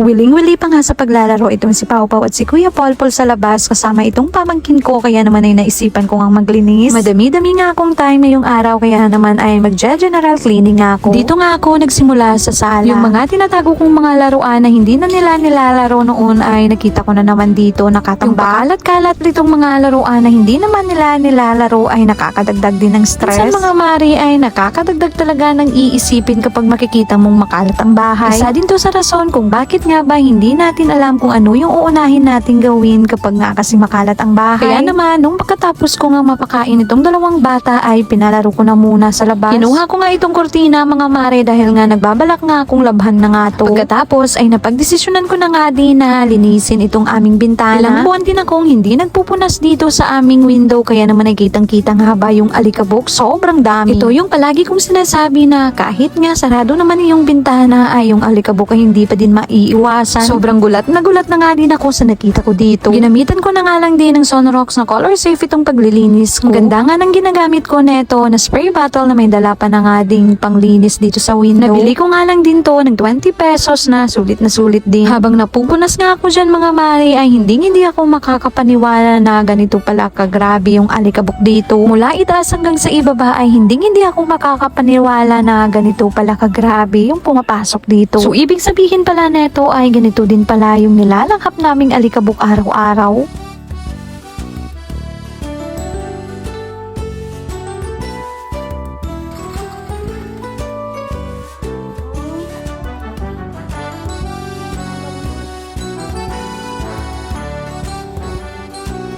Wiling-wili pa nga sa paglalaro itong si Pau Pau at si Kuya Paul sa labas kasama itong pamangkin ko kaya naman ay naisipan ko ang maglinis. Madami-dami nga akong time ngayong araw kaya naman ay mag-general cleaning nga ako. Dito nga ako nagsimula sa sala. Yung mga tinatago kong mga laruan na hindi na nila nilalaro noon ay nakita ko na naman dito nakatambak. Kalat-kalat ditong mga laruan na hindi naman nila nilalaro ay nakakadagdag din ng stress. Sa mga mari ay nakakadagdag talaga ng iisipin kapag makikita mong makalat ang bahay. Isa din to sa rason kung bakit nga ba hindi natin alam kung ano yung uunahin natin gawin kapag nga kasi makalat ang bahay. Kaya naman, nung pagkatapos ko nga mapakain itong dalawang bata ay pinalaro ko na muna sa labas. Kinuha ko nga itong kortina mga mare dahil nga nagbabalak nga akong labhan na nga to. Pagkatapos ay napagdesisyonan ko na nga din na linisin itong aming bintana. Ilang buwan din akong hindi nagpupunas dito sa aming window kaya naman ay kitang-kitang haba yung alikabok. Sobrang dami. Ito yung palagi kong sinasabi na kahit nga sarado naman yung bintana ay yung alikabok ay hindi pa din maiiwasan. Sobrang gulat na gulat na nga din ako sa nakita ko dito. Ginamitan ko na nga lang din ng Sonrox na color safe itong paglilinis ko. Ang ganda nga ng ginagamit ko neto na spray bottle na may dala pa na nga ding panglinis dito sa window. Nabili ko nga lang din to ng 20 pesos na sulit na sulit din. Habang napupunas nga ako dyan mga mari ay hindi hindi ako makakapaniwala na ganito pala kagrabe yung alikabok dito. Mula itaas hanggang sa ibaba ay hindi hindi ako makakapaniwala na ganito pala kagrabe yung pumapasok dito. So ibig sabihin pala neto ay ganito din pala yung nilalanghap naming alikabok araw-araw.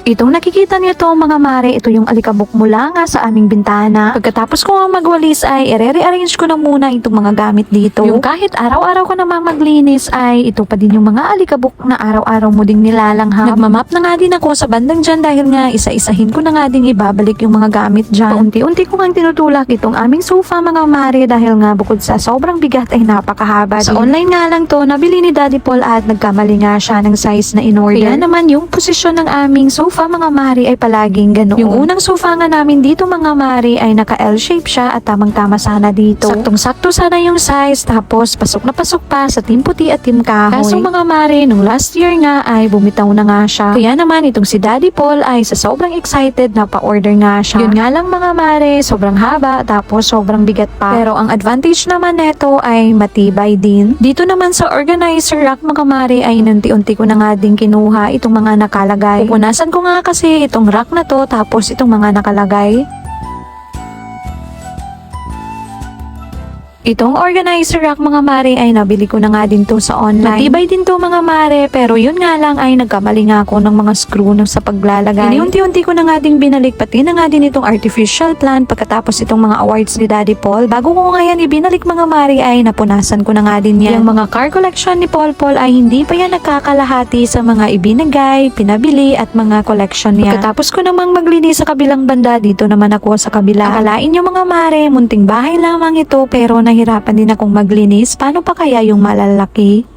Itong nakikita niyo to mga mare, ito yung alikabok mula nga sa aming bintana. Pagkatapos ko nga magwalis ay ire-rearrange ko na muna itong mga gamit dito. Yung kahit araw-araw ko namang maglinis ay ito pa din yung mga alikabok na araw-araw mo ding nilalanghap. Nagmamap na nga din ako sa bandang dyan dahil nga isa-isahin ko na nga ding ibabalik yung mga gamit dyan. Unti-unti ko nga tinutulak itong aming sofa mga mare dahil nga bukod sa sobrang bigat ay napakahaba Sa din. online nga lang to, nabili ni Daddy Paul at nagkamali nga siya ng size na in-order. Kaya naman yung posisyon ng aming sofa mga mari ay palaging ganoon. Yung unang sofa nga namin dito mga mari ay naka L-shape siya at tamang-tama sana dito. Saktong-sakto sana yung size tapos pasok na pasok pa sa team puti at team kahoy. Kaso mga mari, nung last year nga ay bumitaw na nga siya. Kaya naman itong si Daddy Paul ay sa sobrang excited na pa-order nga siya. Yun nga lang mga mari, sobrang haba tapos sobrang bigat pa. Pero ang advantage naman neto ay matibay din. Dito naman sa organizer rack mga mari ay nanti-unti ko na nga din kinuha itong mga nakalagay. Pupunasan ko nga kasi itong rack na to tapos itong mga nakalagay. Itong organizer rack mga mare ay nabili ko na nga din to sa online. Matibay din to mga mare pero yun nga lang ay nagkamali nga ako ng mga screw no sa paglalagay. Iniunti-unti ko na nga din binalik pati na nga din itong artificial plant pagkatapos itong mga awards ni Daddy Paul. Bago ko nga yan ibinalik mga mare ay napunasan ko na nga din yan. Yung mga car collection ni Paul Paul ay hindi pa yan nagkakalahati sa mga ibinagay, pinabili at mga collection niya. Pagkatapos ko namang maglinis sa kabilang banda dito naman ako sa kabila. Akalain nyo mga mare, munting bahay lamang ito pero nahirapan din akong maglinis. Paano pa kaya yung malalaki?